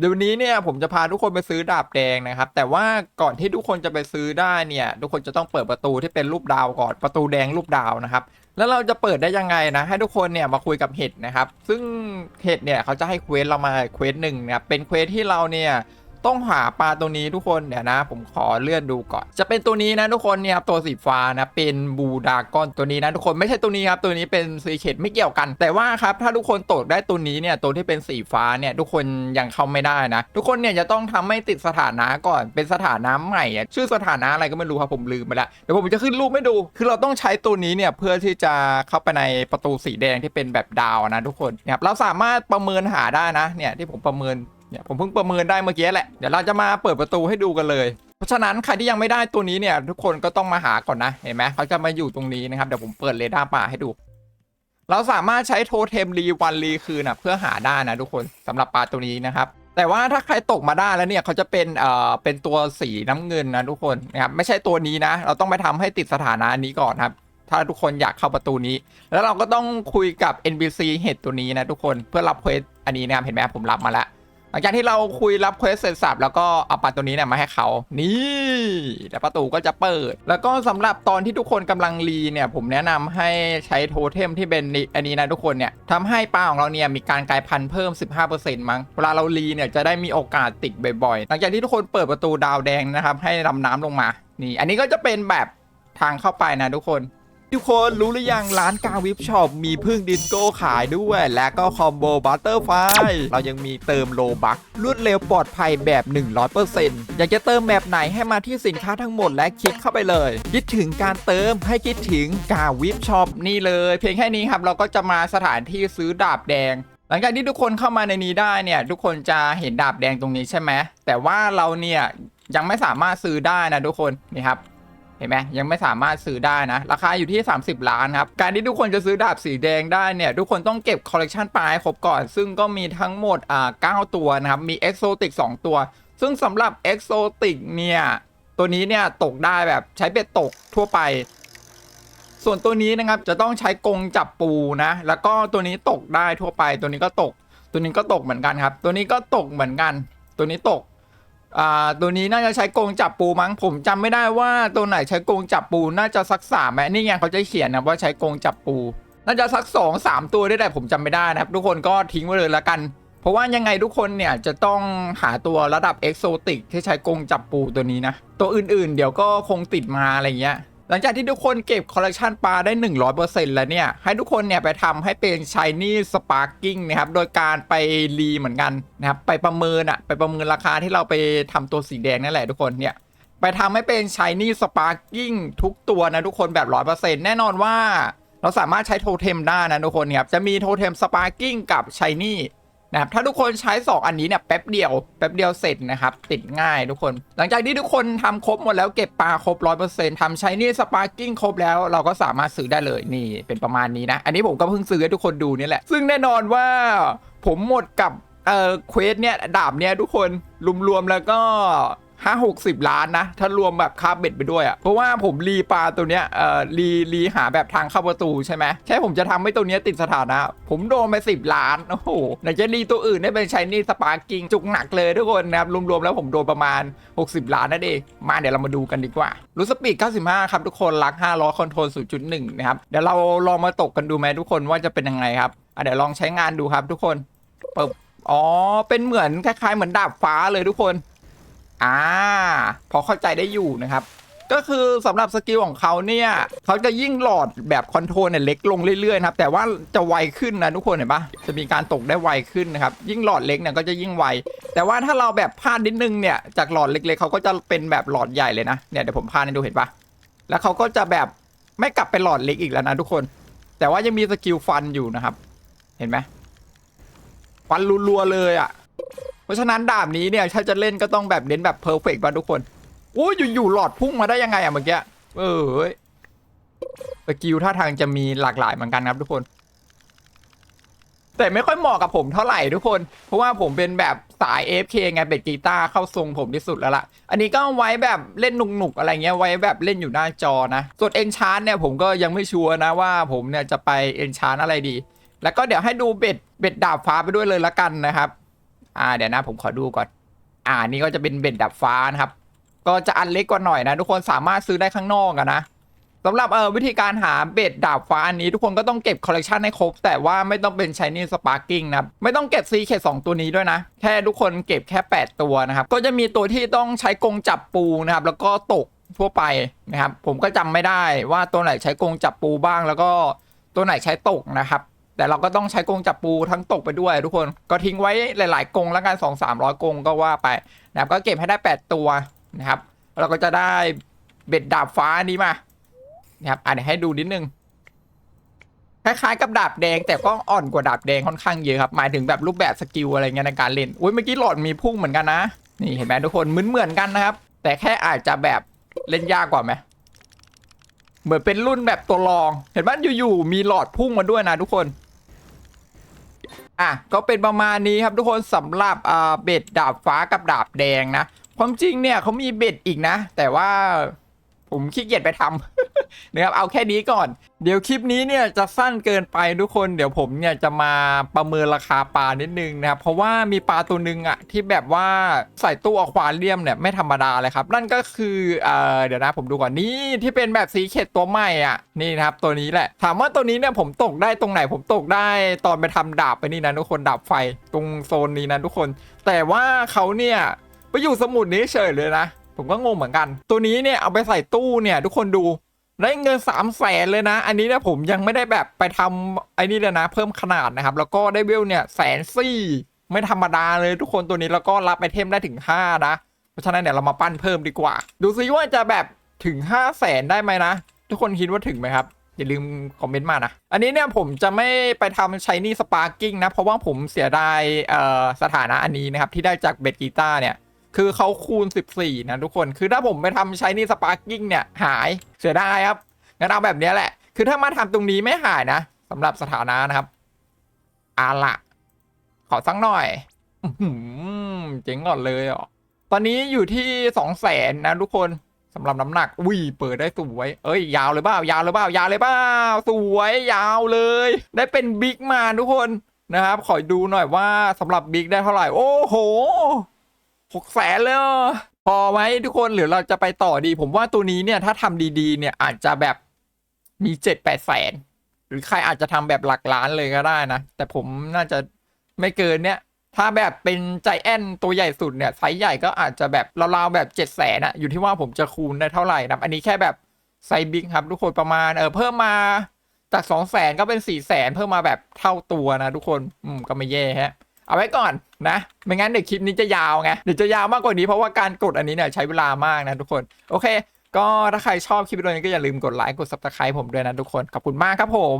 เดี๋ยววันนี้เนี่ยผมจะพาทุกคนไปซื้อดาบแดงนะครับ แต่ว่าก่อนที่ทุกคนจะไปซื้อได้เนี่ย ทุกคนจะต้องเปิดประตูที่เป็นรูปดาวก่อนประตูแดงรูปดาวนะครับ แล้วเราจะเปิดได้ยังไงนะ ให้ทุกคนเนี่ยมาคุยกับเห็ดนะครับ ซึ่งเห็ดเนี่ยเขาจะให้เควสเรามาเควสหนึ่งนะครับเป็นเควสที่เราเนี่ย ต้องหาปลาตัวนี้ทุกคนเดี๋ยวนะ ผมขอเลื่อนดูก่อน จะเป็นตัวนี้นะทุกคนเนี่ยครับตัวสีฟ้านะเป็นบูดากอนตัวนี้นะทุกคนไม่ใช่ตัวนี้ครับตัวนี้เป็นซีเคดไม่เกี่ยวกัน แต่ว่าครับถ้าทุกคนตกได้ตัวนี้เนี่ยตัวที่เป็นสีฟ้าเนี่ยทุกคนยังเข้าไม่ได้นะ ทุกคนเนี่ยจะต้องทำให้ติดสถานะก่อนเป็นสถานะใหม่ชื่อสถานะอะไรก็ไม่รู้ครับผมลืมไปล้วเดี๋ยวผมจะขึ้นรูปให้ดู คือเราต้องใช้ตัวนี้เนี่ยเพื่อที่จะเข้าไปในประตูสีแดงที่เป็นแบบดาวนะทุกคนนะครับเราสามารถประเมินหาได้นะเนี่ยที่ผมประเมิน เนี่ยผมเพิ่งประเมินได้เมื่อกี้แหละ เดี๋ยวเราจะมาเปิดประตูให้ดูกันเลย เพราะฉะนั้นใครที่ยังไม่ได้ตัวนี้เนี่ย ทุกคนก็ต้องมาหาก่อนนะ เห็นไหมเขาจะมาอยู่ตรงนี้นะครับ เดี๋ยวผมเปิดเรดาร์ป่าให้ดู เราสามารถใช้โทเทมรีวันรีคืนนะเพื่อหาได้นะทุกคนสำหรับปลาตัวนี้นะครับแต่ว่าถ้าใครตกมาได้แล้วเนี่ยเขาจะเป็นเอ่อเป็นตัวสีน้ำเงินนะทุกคนนะครับไม่ใช่ตัวนี้นะ เราต้องไปทำให้ติดสถานะนี้ก่อนครับ ถ้าทุกคนอยากเข้าประตูนี้ แล้วเราก็ต้องคุยกับ NPC เห็ดตัวนี้นะทุกคนเพื่อรับเควสอันนี้นะครับเห็นไหมผมรับมาแล้ว หลังจากที่เราคุยรับเควสเสร็จสับแล้วก็เอาปลาตัวนี้เนี่ยมาให้เขา นี่ แล้วประตูก็จะเปิด แล้วก็สำหรับตอนที่ทุกคนกำลังรีเนี่ย ผมแนะนำให้ใช้โทเทมที่เป็นนี่อันนี้นะทุกคนเนี่ยทำให้ปลาของเราเนี่ยมีการกลายพันธุ์เพิ่ม 15%มั้ง เวลาเรารีเนี่ยจะได้มีโอกาสติดบ่อยๆ หลังจากที่ทุกคนเปิดประตูดาวแดงนะครับให้ดำน้ำลงมา นี่ อันนี้ก็จะเป็นแบบทางเข้าไปนะทุกคน ทุกคนรู้หรือยังร้านกาวิปช็อปมีพึ่งดิสโก้ขายด้วย และก็คอมโบบัตเตอร์ไฟเรายังมีเติมโลบักรวดเร็วปลอดภัยแบบ 100%อยากจะเติมแบบไหนให้มาที่สินค้าทั้งหมดและคลิกเข้าไปเลย คิดถึงการเติมให้คิดถึงกาวิปช็อปนี่เลย เพียงแค่นี้ครับเราก็จะมาสถานที่ซื้อดาบแดงหลังจากที่ทุกคนเข้ามาในนี้ได้เนี่ยทุกคนจะเห็นดาบแดงตรงนี้ใช่ไหมแต่ว่าเราเนี่ยยังไม่สามารถซื้อได้นะทุกคนนี่ครับ เห็นไหมยังไม่สามารถซื้อได้นะ ราคาอยู่ที่ 30 ล้านครับ การที่ทุกคนจะซื้อดาบสีแดงได้เนี่ย ทุกคนต้องเก็บคอลเลกชันปลาให้ครบก่อน ซึ่งก็มีทั้งหมดอ่า9ตัวนะครับ มีเอ็กโซติก2ตัว ซึ่งสำหรับเอ็กโซติกเนี่ย ตัวนี้เนี่ยตกได้แบบใช้เบ็ดตกทั่วไปส่วนตัวนี้นะครับจะต้องใช้กรงจับปูนะ แล้วก็ตัวนี้ตกได้ทั่วไป ตัวนี้ก็ตก ตัวนี้ก็ตกเหมือนกันครับ ตัวนี้ก็ตกเหมือนกัน ตัวนี้ตก อ่าตัวนี้น่าจะใช้กรงจับปูมั้งผมจำไม่ได้ว่าตัวไหนใช้กรงจับปูน่าจะสักสามแมนี่ไงเขาจะเขียนนะว่าใช้กรงจับปู น่าจะสักสองสามตัวได้แต่ผมจำไม่ได้นะครับ ทุกคนก็ทิ้งไว้เลยละกัน เพราะว่ายังไงทุกคนเนี่ยจะต้องหาตัวระดับเอกโซติกที่ใช้กรงจับปูตัวนี้นะ ตัวอื่นๆ เดี๋ยวก็คงติดมาอะไรเงี้ย หลังจากที่ทุกคนเก็บคอลเลกชันปลาได้ 100%แล้วเนี่ย ให้ทุกคนเนี่ยไปทำให้เป็นชายนี่สปาร์กิ้งนะครับ โดยการไปรีเหมือนกันนะครับ ไปประเมินอะไปประเมินราคาที่เราไปทำตัวสีแดงนั่นแหละทุกคนเนี่ย ไปทำให้เป็นชายนี่สปาร์กิ้งทุกตัวนะทุกคนแบบ 100%แน่นอนว่าเราสามารถใช้โทเทมได้นะทุกคนเนี่ยจะมีโทเทมสปาร์กิ้งกับชายนี่ นะครับถ้าทุกคนใช้ 2 อันนี้เนี่ยแป๊บเดียวแป๊บเดียวเสร็จนะครับ ติดง่ายทุกคน หลังจากที่ทุกคนทำครบหมดแล้วเก็บปลาครบร้อยเปอร์เซ็นต์ทำใช้นี่สปาร์กิ้งครบแล้วเราก็สามารถซื้อได้เลยนี่เป็นประมาณนี้นะ อันนี้ผมก็เพิ่งซื้อให้ทุกคนดูนี่แหละ ซึ่งแน่นอนว่าผมหมดกับเอ่อเควสเนี่ยดาบเนี่ยทุกคนรวมๆแล้วก็ ห้าหกสิบล้านนะ ถ้ารวมแบบค่าเบ็ดไปด้วยอะ่ะ เพราะว่าผมรีปลาตัวเนี้ย เอ่อ รี รีหาแบบทางเข้าประตูใช่ไหมแค่ผมจะทำให้ตัวเนี้ยติดสถานะ ผมโดนไปสิบล้าน โอ้โหไหนจะรีตัวอื่นได้เป็นใช้นี่สปาร์กิ้งจุกหนักเลยทุกคนนะครับ รวมๆแล้วผมโดนประมาณ 60 ล้านนั่นเอง มาเดี๋ยวเรามาดูกันดีกว่า รู้สปีด95 ครับทุกคน ลัก5ล้อคอนโทรล0.1 นะครับ เดี๋ยวเราลองมาตกกันดูไหมทุกคนว่าจะเป็นยังไงครับเดี๋ยวลองใช้งานดูครับทุกคนเปิบอ๋อ เป็นเหมือนคล้ายๆเหมือนดาบฟ้าเลยทุกคน อ่า พอเข้าใจได้อยู่นะครับ ก็คือสำหรับสกิลของเขาเนี่ยเขาจะยิ่งหลอดแบบคอนโทรลเนี่ยเล็กลงเรื่อยๆนะครับแต่ว่าจะไวขึ้นนะทุกคนเห็นปะจะมีการตกได้ไวขึ้นนะครับ ยิ่งหลอดเล็กเนี่ยก็จะยิ่งไว แต่ว่าถ้าเราแบบพลาดนิดนึงเนี่ยจากหลอดเล็กๆเขาก็จะเป็นแบบหลอดใหญ่เลยนะเนี่ยเดี๋ยวผมพาให้ดูเห็นปะแล้วเขาก็จะแบบไม่กลับเป็นหลอดเล็กอีกแล้วนะทุกคน แต่ว่ายังมีสกิลฟันอยู่นะครับ เห็นไหมฟันรัวๆเลยอะ ราะฉะนั้นดาบนี้เนี่ยถ้าจะเล่นก็ต้องแบบเน้นแบบเพอร์เฟกต์ป่ะทุกคนโอ้ยอยู่ๆหลอดพุ่งมาได้ยังไงอะเมื่อกี้เออเฮ้ยสกิลท่าทางจะมีหลากหลายเหมือนกันครับทุกคน แต่ไม่ค่อยเหมาะกับผมเท่าไหร่ทุกคน เพราะว่าผมเป็นแบบสาย AFK ไงเป็นกีตาร์เข้าทรงผมที่สุดแล้วล่ะ อันนี้ก็ไว้แบบเล่นหนุกๆอะไรเงี้ยไว้แบบเล่นอยู่หน้าจอนะ ส่วนเอนชานเนี่ยผมก็ยังไม่ชัวร์นะว่าผมเนี่ยจะไปเอนชานอะไรดี แล้วก็เดี๋ยวให้ดูเบ็ดเบ็ดดาบฟ้าไปด้วยเลยละกันนะครับ อ่าเดี๋ยวนะผมขอดูก่อน อ่านี่ก็จะเป็นเบ็ดดับฟ้านะครับ ก็จะอันเล็กกว่าหน่อยนะ ทุกคนสามารถซื้อได้ข้างนอกอะนะสำหรับเออวิธีการหาเบ็ดดาบฟ้าอันนี้ทุกคนก็ต้องเก็บคอลเลกชันให้ครบ แต่ว่าไม่ต้องเป็นชายนี่สปาร์กิ้งนะไม่ต้องเก็บซีเคสองตัวนี้ด้วยนะ แค่ทุกคนเก็บแค่ 8 ตัวนะครับ ก็จะมีตัวที่ต้องใช้กรงจับปูนะครับ แล้วก็ตกทั่วไปนะครับ ผมก็จำไม่ได้ว่าตัวไหนใช้กรงจับปูบ้าง แล้วก็ตัวไหนใช้ตกนะครับ แต่เราก็ต้องใช้กรงจับปูทั้งตกไปด้วย ทุกคนก็ทิ้งไว้หลาย ๆกรงแล้วกันสองสามร้อยกรงก็ว่าไปนะครับก็เก็บให้ได้ 8 ตัวนะครับ เราก็จะได้เบ็ดดาบฟ้านี้มานะครับอะเดี๋ยวให้ดูนิดนึงคล้ายๆกับดาบแดงแต่ก็อ่อนกว่าดาบแดงค่อนข้างเยอะครับหมายถึงแบบรูปแบบสกิลอะไรเงี้ยในการเล่นอุ้ยเมื่อกี้หลอดมีพุ่งเหมือนกันนะนี่เห็นไหมทุกคนเหมือนเหมือนกันนะครับ แต่แค่อาจจะแบบเล่นยากกว่าไหม เหมือนเป็นรุ่นแบบตัวรอง เห็นไหมอยู่ๆมีหลอดพุ่งมาด้วยนะทุกคน อะก็เป็นประมาณนี้ครับทุกคนสำหรับอ่าเบ็ดดาบฟ้ากับดาบแดงนะ ความจริงเนี่ยเขามีเบ็ดอีกนะ แต่ว่าผมขี้เกียจไปทำ นะครับเอาแค่นี้ก่อน เดี๋ยวคลิปนี้เนี่ยจะสั้นเกินไปทุกคน เดี๋ยวผมเนี่ยจะมาประเมินราคาปลานิดนึงนะครับเพราะว่ามีปลาตัวหนึ่งอะที่แบบว่าใส่ตู้อควาเรียมเนี่ยไม่ธรรมดาเลยครับ นั่นก็คือเอ่อเดี๋ยวนะผมดูก่อนนี่ที่เป็นแบบสีเขตตัวใหม่อะนี่นะครับตัวนี้แหละ ถามว่าตัวนี้เนี่ยผมตกได้ตรงไหนผมตกได้ตอนไปทำดาบไปนี่นะทุกคนดาบไฟตรงโซนนี้นะทุกคน แต่ว่าเขาเนี่ยไปอยู่สมุดนี้เฉยเลยนะ ผมก็งงเหมือนกัน ตัวนี้เนี่ยเอาไปใส่ตู้เนี่ยทุกคนดู ได้เงินสามแสนเลยนะ อันนี้เนี่ยผมยังไม่ได้แบบไปทำไอ้นี่เลยนะ เพิ่มขนาดนะครับ แล้วก็ได้เวลเนี่ยแสนสี่ไม่ธรรมดาเลยทุกคนตัวนี้แล้วก็รับไอเทมได้ถึงห้านะ เพราะฉะนั้นเนี่ยเรามาปั้นเพิ่มดีกว่า ดูซิว่าจะแบบถึงห้าแสนได้ไหมนะ ทุกคนคิดว่าถึงไหมครับ อย่าลืมคอมเมนต์มานะ อันนี้เนี่ยผมจะไม่ไปทำช i นี่สปาร์กิ้งนะ เพราะว่าผมเสียดายสถานะอันนี้นะครับที่ได้จากเบดกีตาร์เนี่ย คือเขาคูณ 14 นะทุกคน คือถ้าผมไปทำใช้นี่สปาร์กิ้งเนี่ยหายเสียดายครับงั้นเอาแบบนี้แหละ คือถ้ามาทำตรงนี้ไม่หายนะสำหรับสถานะนะครับอาละขอสักหน่อยอื้อหือเจ๋งก่อนเลยอะตอนนี้อยู่ที่สองแสนนะทุกคนสำหรับน้ำหนักอุ้ยเปิดได้สวย เอ้ย ยาวเลยเปล่ายาวเลยเปล่ายาวเลยเปล่าสวยยาวเลย ได้เป็นบิ๊กมาทุกคนนะครับ ขอดูหน่อยว่าสำหรับบิ๊กได้เท่าไหร่ โอ้โห หกแสนเลยพอไหมทุกคนหรือเราจะไปต่อดี ผมว่าตัวนี้เนี่ยถ้าทำดีๆ เนี่ยอาจจะแบบมีเจ็ดแปดแสนหรือใครอาจจะทำแบบหลักล้านเลยก็ได้นะ แต่ผมน่าจะไม่เกินเนี่ย ถ้าแบบเป็นใจแอนตัวใหญ่สุดเนี่ยไซส์ใหญ่ก็อาจจะแบบราวๆแบบเจ็ดแสนอะอยู่ที่ว่าผมจะคูณได้เท่าไหร่นะอันนี้แค่แบบไซส์บิ๊กครับทุกคนประมาณเออเพิ่มมาจากสองแสนก็เป็นสี่แสนเพิ่มมาแบบเท่าตัวนะทุกคน อืมก็ไม่แย่ฮะ เอาไว้ก่อนนะ ไม่งั้นเดี๋ยวคลิปนี้จะยาวไง เดี๋ยวจะยาวมากกว่านี้เพราะว่าการกดอันนี้เนี่ยใช้เวลามากนะทุกคน โอเค ก็ถ้าใครชอบคลิปวิดีโอนี้ก็อย่าลืมกดไลค์ กด subscribe ผมด้วยนะทุกคน ขอบคุณมากครับผม